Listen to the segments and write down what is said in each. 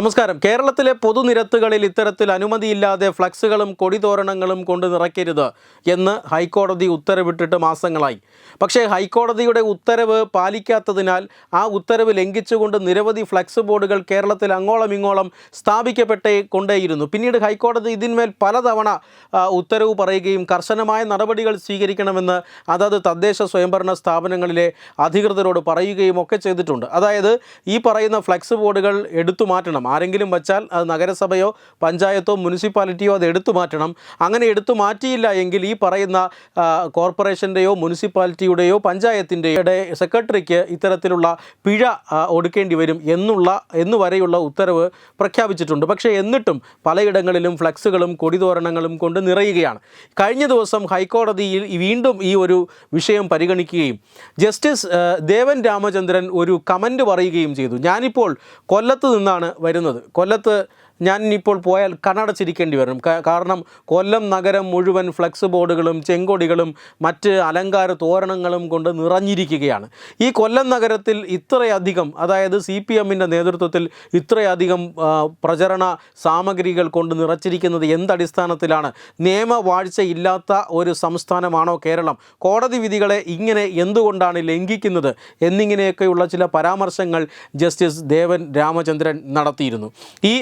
നമസ്കാരം. കേരളത്തിലെ പൊതുനിരത്തുകളിൽ ഇത്തരത്തിൽ അനുമതിയില്ലാതെ ഫ്ലക്സുകളും കൊടിതോരണങ്ങളും കൊണ്ട് നിറയ്ക്കരുത് എന്ന് ഹൈക്കോടതി ഉത്തരവിട്ടിട്ട് മാസങ്ങളായി. പക്ഷേ ഹൈക്കോടതിയുടെ ഉത്തരവ് പാലിക്കാത്തതിനാൽ ആ ഉത്തരവ് ലംഘിച്ചുകൊണ്ട് നിരവധി ഫ്ലക്സ് ബോർഡുകൾ കേരളത്തിൽ അങ്ങോളം ഇങ്ങോളം സ്ഥാപിക്കപ്പെട്ടേ കൊണ്ടേയിരുന്നു. പിന്നീട് ഹൈക്കോടതി ഇതിന്മേൽ പലതവണ ഉത്തരവ് പറയുകയും കർശനമായ നടപടികൾ സ്വീകരിക്കണമെന്ന് അതത് തദ്ദേശ സ്വയംഭരണ സ്ഥാപനങ്ങളിലെ അധികൃതരോട് പറയുകയും ഒക്കെ ചെയ്തിട്ടുണ്ട്. അതായത് ഈ പറയുന്ന ഫ്ലക്സ് ബോർഡുകൾ എടുത്തു മാറ്റണം. ആരെങ്കിലും വച്ചാൽ അത് നഗരസഭയോ പഞ്ചായത്തോ മുനിസിപ്പാലിറ്റിയോ അത് എടുത്തു മാറ്റണം. അങ്ങനെ എടുത്തു മാറ്റിയില്ല എങ്കിൽ ഈ പറയുന്ന കോർപ്പറേഷന്റെയോ മുനിസിപ്പാലിറ്റിയുടെയോ പഞ്ചായത്തിന്റെയോ സെക്രട്ടറിക്ക് ഇത്തരത്തിലുള്ള പിഴ ഒടുക്കേണ്ടി വരും എന്നുള്ള എന്നു വരെയുള്ള ഉത്തരവ് പ്രഖ്യാപിച്ചിട്ടുണ്ട്. പക്ഷേ എന്നിട്ടും പലയിടങ്ങളിലും ഫ്ലക്സുകളും കൊടിതോരണങ്ങളും കൊണ്ട് നിറയുകയാണ്. കഴിഞ്ഞ ദിവസം ഹൈക്കോടതിയിൽ വീണ്ടും ഈ ഒരു വിഷയം പരിഗണിക്കുകയും ജസ്റ്റിസ് ദേവൻ രാമചന്ദ്രൻ ഒരു കമന്റ് പറയുകയും ചെയ്തു. ഞാനിപ്പോൾ കൊല്ലത്ത് നിന്നാണ് വരുന്നത്. കൊല്ലത്ത് ഞാൻ ഇപ്പോൾ പോയാൽ കണ്ണടച്ചിരിക്കേണ്ടി വരും. കാരണം കൊല്ലം നഗരം മുഴുവൻ ഫ്ലക്സ് ബോർഡുകളും ചെങ്കൊടികളും മറ്റ് അലങ്കാര തോരണങ്ങളും കൊണ്ട് നിറഞ്ഞിരിക്കുകയാണ്. ഈ കൊല്ലം നഗരത്തിൽ ഇത്രയധികം അതായത് സി പി എമ്മിന്റെ നേതൃത്വത്തിൽ ഇത്രയധികം പ്രചരണ സാമഗ്രികൾ കൊണ്ട് നിറച്ചിരിക്കുന്നത് എന്തടിസ്ഥാനത്തിലാണ്? നിയമവാഴ്ചയില്ലാത്ത ഒരു സംസ്ഥാനമാണോ കേരളം? കോടതി വിധികളെ ഇങ്ങനെ എന്തുകൊണ്ടാണ് ലംഘിക്കുന്നത്? എന്നിങ്ങനെയൊക്കെയുള്ള ചില പരാമർശങ്ങൾ ജസ്റ്റിസ് ദേവൻ രാമചന്ദ്രൻ നടത്തിയിരുന്നു. ഈ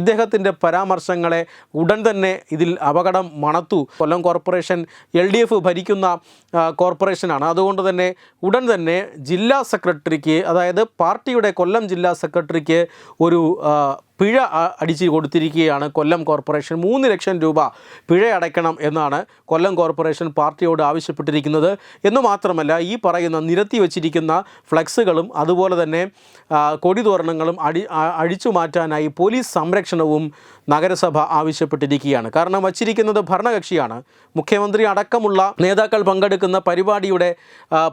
ഇദ്ദേഹത്തിന്റെ പരാമർശങ്ങളെ ഉടൻ തന്നെ ഇതിൽ അപകടം മണത്തു. Kollam corporation L D F ഭരിക്കുന്ന കോർപ്പറേഷനാണ്. അതുകൊണ്ട് തന്നെ ഉടൻ തന്നെ ജില്ലാ സെക്രട്ടറിക്ക് അതായത് പാർട്ടിയുടെ കൊല്ലം ജില്ലാ സെക്രട്ടറിക്ക് ഒരു പിഴ അടിച്ച് കൊടുത്തിരിക്കുകയാണ് കൊല്ലം കോർപ്പറേഷൻ. മൂന്ന് ലക്ഷം രൂപ പിഴ അടയ്ക്കണം എന്നാണ് കൊല്ലം കോർപ്പറേഷൻ പാർട്ടിയോട് ആവശ്യപ്പെട്ടിരിക്കുന്നത്. എന്ന് മാത്രമല്ല ഈ പറയുന്ന നിരത്തി വച്ചിരിക്കുന്ന ഫ്ലക്സുകളും അതുപോലെ തന്നെ കൊടിതോരണങ്ങളും അടി അഴിച്ചു മാറ്റാനായി പോലീസ് സംരക്ഷണവും നഗരസഭ ആവശ്യപ്പെട്ടിരിക്കുകയാണ്. കാരണം വച്ചിരിക്കുന്നത് ഭരണകക്ഷിയാണ്. മുഖ്യമന്ത്രി അടക്കമുള്ള നേതാക്കൾ പങ്കെടുക്കുന്ന പരിപാടിയുടെ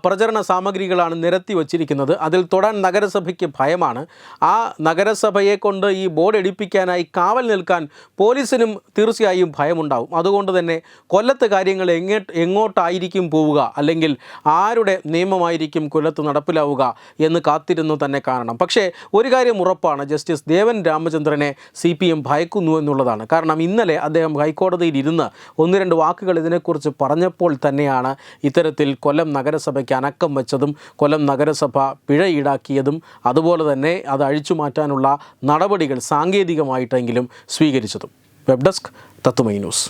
പ്രചരണ സാമഗ്രികളാണ് നിരത്തി വച്ചിരിക്കുന്നത്. അതിൽ തൊടാൻ നഗരസഭയ്ക്ക് ഭയമാണ്. ആ നഗരസഭയെ കൊണ്ട് ഈ ബോർഡ് എടുപ്പിക്കാനായി കാവൽ നിൽക്കാൻ പോലീസിനും തീർച്ചയായും ഭയമുണ്ടാവും. അതുകൊണ്ട് തന്നെ കൊല്ലത്ത് കാര്യങ്ങൾ എങ്ങേ എങ്ങോട്ടായിരിക്കും പോവുക? അല്ലെങ്കിൽ ആരുടെ നിയമമായിരിക്കും കൊല്ലത്ത് നടപ്പിലാവുക എന്ന് കാത്തിരുന്നു തന്നെ കാരണം പക്ഷേ ഒരു കാര്യം ഉറപ്പാണ്. ജസ്റ്റിസ് ദേവൻ രാമചന്ദ്രനെ സി പി എം ഭയക്കുന്നു എന്നുള്ളതാണ്. കാരണം ഇന്നലെ അദ്ദേഹം ഹൈക്കോടതിയിൽ ഇരുന്ന് ഒന്ന് രണ്ട് വാക്കുകൾ ഇതിനെക്കുറിച്ച് പറഞ്ഞപ്പോൾ തന്നെയാണ് ഇത്തരത്തിൽ കൊല്ലം നഗരസഭയ്ക്ക് അനക്കം വെച്ചതും കൊല്ലം നഗരസഭ പിഴ ഈടാക്കിയതും അതുപോലെ തന്നെ അത് അഴിച്ചു മാറ്റാനുള്ള നടപടികൾ സാങ്കേതികമായിട്ടെങ്കിലും സ്വീകരിച്ചതും. വെബ് ഡെസ്ക് തത്തുമൈ news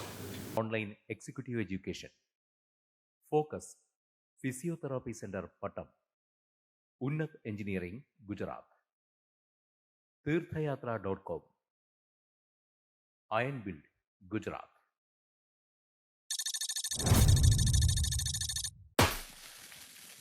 online executive education focus physiotherapy centre Pattom ഉന്നത് എഞ്ചിനീയറിംഗ് ഗുജറാത്ത് തീർത്ഥയാത്ര dot com iron build Gujarat